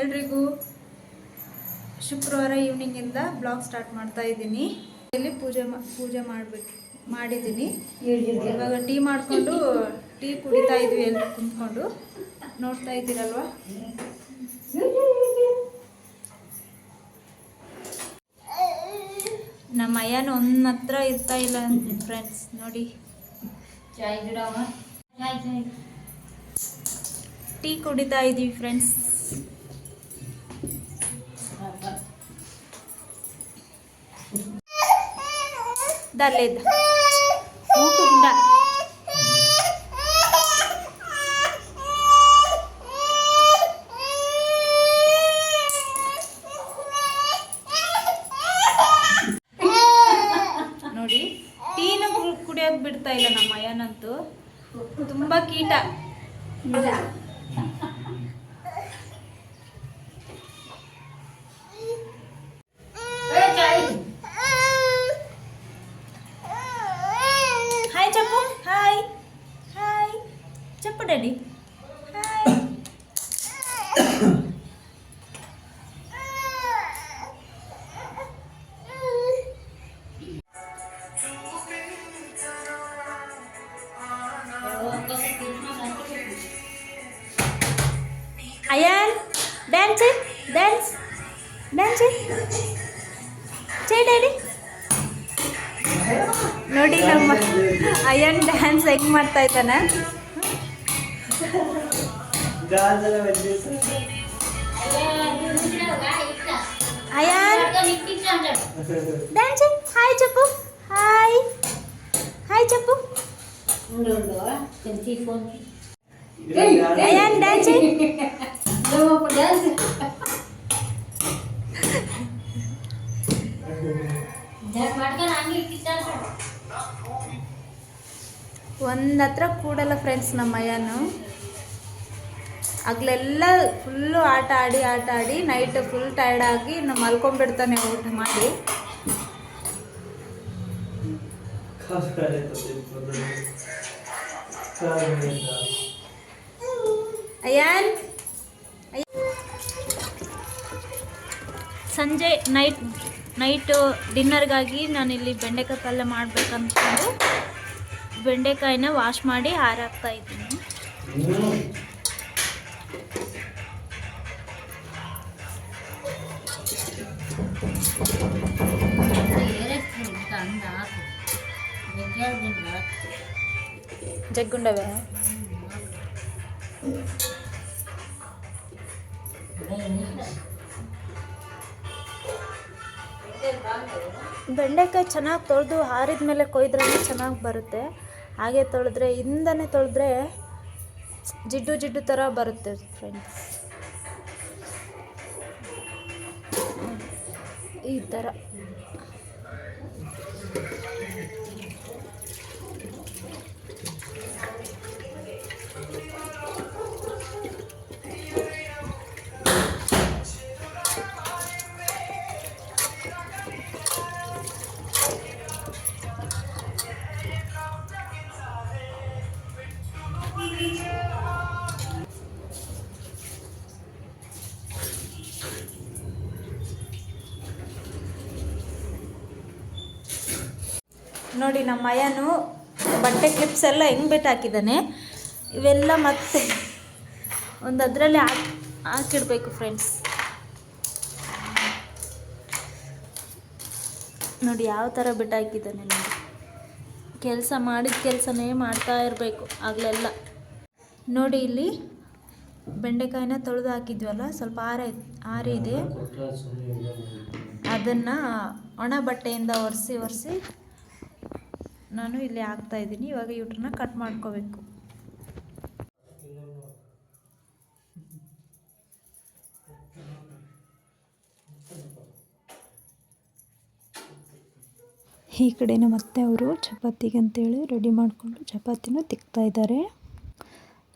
ಎಲ್ರಿಗೂ ಶುಕ್ರವಾರ ಈವ್ನಿಂಗಿಂದ blog start ಮಾಡ್ತಾ ಇದ್ದೀನಿ. ಇಲ್ಲಿ ಪೂಜೆ ಪೂಜೆ ಮಾಡಬೇಕು ಮಾಡಿದ್ದೀನಿ. ಇವಾಗ ಟೀ ಮಾಡಿಕೊಂಡು ಟೀ ಕುಡಿತಾ ಇದ್ವಿ ಎಲ್ಲರೂ ಕುಂತ್ಕೊಂಡು. ನೋಡ್ತಾ ಇದ್ದೀರಲ್ವಾ? ನಮ್ಮ ಅಯ್ಯನ ಒಂದ್ ಹತ್ರ ಇರ್ತಾ ಇಲ್ಲ ಫ್ರೆಂಡ್ಸ್ ನೋಡಿ. ಟೀ ಕುಡಿತಾ ಇದೀವಿ ಫ್ರೆಂಡ್ಸ್ ಮೂಕು ಗುಂಡ ನೋಡಿ ಟೀನು ಕುಡಿಯೋಕ್ ಬಿಡ್ತಾ ಇಲ್ಲ ನಮ್ಮ ಅಯ್ಯನಂತೂ ತುಂಬಾ ಕೀಟ. ಡ್ಯಾನ್ಸ್ ಡ್ಯಾನ್ಸ್ ಡ್ಯಾನ್ಸ್ ಚೇ ಡ್ಯಾಡಿ ನೋಡಿ ನಮ್ಮ ಅಯ್ಯನ್ ಡ್ಯಾನ್ಸ್ ಹೆಂಗ್ ಮಾಡ್ತಾ ಇದ್ದಾನೆ Ayaan dance hi Chappu hi hi Chappu Ayaan dance ಒಂದ್ ಹತ್ರ ಕೂಡಲ್ಲ ಫ್ರೆಂಡ್ಸ್ ನಮ್ಮ ಅಯ್ಯನು ಆಗ್ಲೆಲ್ಲ ಫುಲ್ಲು ಆಟ ಆಡಿ ಆಟ ಆಡಿ ನೈಟ್ ಫುಲ್ ಟೈರ್ಡ್ ಆಗಿ ನಾವು ಮಲ್ಕೊಂಡ್ಬಿಡ್ತಾನೆ ಊಟ ಮಾಡಿ. ಅಯ್ಯಾನ್ ಸಂಜೆ ನೈಟ್ ನೈಟು ಡಿನ್ನರ್ಗಾಗಿ ನಾನಿಲ್ಲಿ ಬೆಂಡೆಕಾಯಿ ಪಲ್ಯ ಮಾಡಬೇಕಂದ್ಕೊಂಡು ಬೆಂಡೆಕಾಯಿನ ವಾಶ್ ಮಾಡಿ ಹಾರಾಕ್ತಾ ಇದ್ದೀನಿ. ಜಗ್ಗುಂಡವೆ? ಬೆಂಡೆಕಾಯಿ ಚೆನ್ನಾಗಿ ತೊಳೆದು ಹಾರಿದ ಮೇಲೆ ಕೊಯ್ದ್ರೆ ಚೆನ್ನಾಗಿ ಬರುತ್ತೆ. ಹಾಗೆ ತೊಳೆದ್ರೆ, ಹಿಂದನೇ ತೊಳೆದ್ರೆ ಜಿಡ್ಡು ಜಿಡ್ಡು ಥರ ಬರುತ್ತೆ ಫ್ರೆಂಡ್ಸ್ ಈ ಥರ ನೋಡಿ ನಮ್ಮ ಅಯ್ಯನು ಬಟ್ಟೆ ಕ್ಲಿಪ್ಸ್ ಎಲ್ಲ ಹೆಂಗೆ ಬಿಟ್ಟು ಹಾಕಿದ್ದಾನೆ. ಇವೆಲ್ಲ ಮತ್ತೆ ಒಂದು ಅದರಲ್ಲಿ ಹಾಕಿ, ಹಾಕಿಡ್ಬೇಕು ಫ್ರೆಂಡ್ಸ್ ನೋಡಿ ಯಾವ ಥರ ಬಿಟ್ಟು ಹಾಕಿದ್ದಾನೆ ನೋಡಿ. ಕೆಲಸ ಮಾಡಿದ ಕೆಲಸನೇ ಮಾಡ್ತಾ ಇರಬೇಕು ಆಗಲೆಲ್ಲ. ನೋಡಿ ಇಲ್ಲಿ ಬೆಂಡೆಕಾಯಿನ ತೊಳೆದು ಹಾಕಿದ್ವಲ್ಲ, ಸ್ವಲ್ಪ ಆರ, ಆರಿದೆ. ಅದನ್ನು ಒಣ ಬಟ್ಟೆಯಿಂದ ಒರೆಸಿ ಒರೆಸಿ ನಾನು ಇಲ್ಲಿ ಹಾಕ್ತಾ ಇದ್ದೀನಿ. ಇವಾಗ ಇವ್ರನ್ನ ಕಟ್ ಮಾಡ್ಕೋಬೇಕು. ಈ ಕಡೆ ಮತ್ತೆ ಅವರು ಚಪಾತಿಗೆ ಅಂತೇಳಿ ರೆಡಿ ಮಾಡಿಕೊಂಡು ಚಪಾತಿನೂ ತಿಕ್ತಾ ಇದ್ದಾರೆ.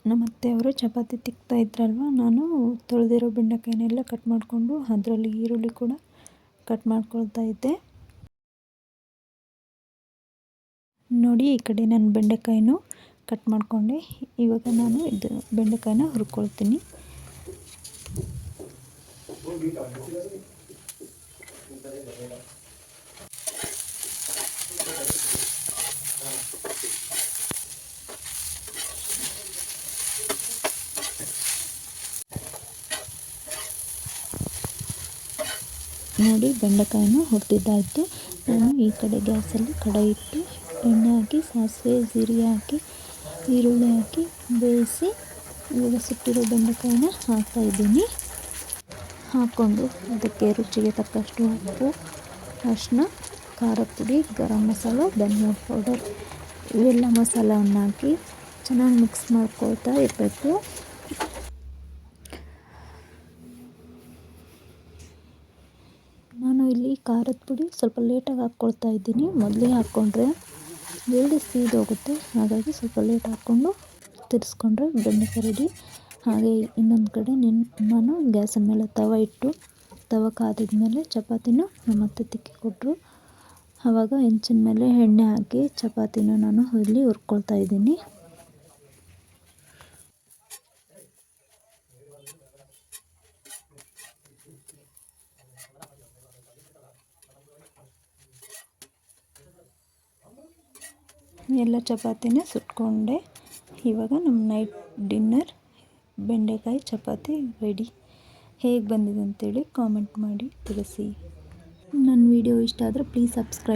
ನಮ್ಮ ಅತ್ತೆ ಅವರು ಚಪಾತಿ ತಿಕ್ತಾ ಇದ್ರಲ್ವ? ನಾನು ತೊಳೆದಿರೋ ಬೆಂಡೆಕಾಯಿನೆಲ್ಲ ಕಟ್ ಮಾಡಿಕೊಂಡು ಅದರಲ್ಲಿ ಈರುಳ್ಳಿ ಕೂಡ ಕಟ್ ಮಾಡ್ಕೊಳ್ತಾ ಇದ್ದೆ. ನೋಡಿ, ಈ ಕಡೆ ನಾನು ಬೆಂಡೆಕಾಯಿನೂ ಕಟ್ ಮಾಡಿಕೊಂಡೆ. ಇವಾಗ ನಾನು ಇದು ಬೆಂಡೆಕಾಯಿನ ಹುರ್ಕೊಳ್ತೀನಿ. ನೋಡಿ, ಬೆಂಡೆಕಾಯಿನ ಹುರಿದಿದ್ದಾಯಿತು. ನಾನು ಈ ಕಡೆ ಗ್ಯಾಸಲ್ಲಿ ಕಡೆ ಇಟ್ಟು ಎಣ್ಣೆ ಹಾಕಿ ಸಾಸಿವೆ, ಜೀರಿಗೆ ಹಾಕಿ, ಈರುಳ್ಳಿ ಹಾಕಿ, ಬೇಯಿಸಿ ಇವಾಗ ಸುಟ್ಟಿರೋ ಬೆಂಡೆಕಾಯಿನ ಹಾಕ್ತಾಯಿದ್ದೀನಿ ಹಾಕ್ಕೊಂಡು ಅದಕ್ಕೆ ರುಚಿಗೆ ತಕ್ಕಷ್ಟು ಉಪ್ಪು ಅರಿಶಿನ ಖಾರದ ಪುಡಿ, ಗರಂ ಮಸಾಲ, ಧನಿಯಾ ಪೌಡರ್ ಇವೆಲ್ಲ ಮಸಾಲವನ್ನು ಹಾಕಿ ಚೆನ್ನಾಗಿ ಮಿಕ್ಸ್ ಮಾಡ್ಕೊಳ್ತಾ ಇರಬೇಕು. ನಾನು ಇಲ್ಲಿ ಖಾರದ ಪುಡಿ ಸ್ವಲ್ಪ ಲೇಟಾಗಿ ಹಾಕ್ಕೊಳ್ತಾ ಇದ್ದೀನಿ. ಮೊದಲೇ ಹಾಕ್ಕೊಂಡ್ರೆ ಬೇಳೆ ಸೀದೋಗುತ್ತೆ ಹಾಗಾಗಿ ಸ್ವಲ್ಪ ಲೇಟ್ ಹಾಕ್ಕೊಂಡು ತಿರ್ಸ್ಕೊಂಡ್ರೆ ಬೆಂಡೆಕಾಯಿ ರೆಡಿ ಹಾಗೆ ಇನ್ನೊಂದು ಕಡೆ ನಿನ್ನ ನಾನು ಗ್ಯಾಸಿನ ಮೇಲೆ ತವ ಇಟ್ಟು, ತವ ಕಾದಿದ ಮೇಲೆ ಚಪಾತಿನೂ ನಮ್ಮ ಅತ್ತೆ ತಿಕ್ಕಿ ಕೊಟ್ಟರು ಆವಾಗ ಹೆಂಚಿನ ಮೇಲೆ ಎಣ್ಣೆ ಹಾಕಿ ಚಪಾತಿನ ನಾನು ಇಲ್ಲಿ ಹುರ್ಕೊಳ್ತಾ ಇದ್ದೀನಿ. ಎಲ್ಲ ಚಪಾತಿನ ಸುಟ್ಕೊಂಡೆ. ಇವಾಗ ನಮ್ಮ ನೈಟ್ ಡಿನ್ನರ್ ಬೆಂಡೆಕಾಯಿ ಚಪಾತಿ ರೆಡಿ ಹೇಗೆ ಬಂದಿದೆ ಅಂತೇಳಿ ಕಾಮೆಂಟ್ ಮಾಡಿ ತಿಳಿಸಿ. ನನ್ನ ವಿಡಿಯೋ ಇಷ್ಟ ಆದರೆ ಪ್ಲೀಸ್ ಸಬ್ಸ್ಕ್ರೈಬ್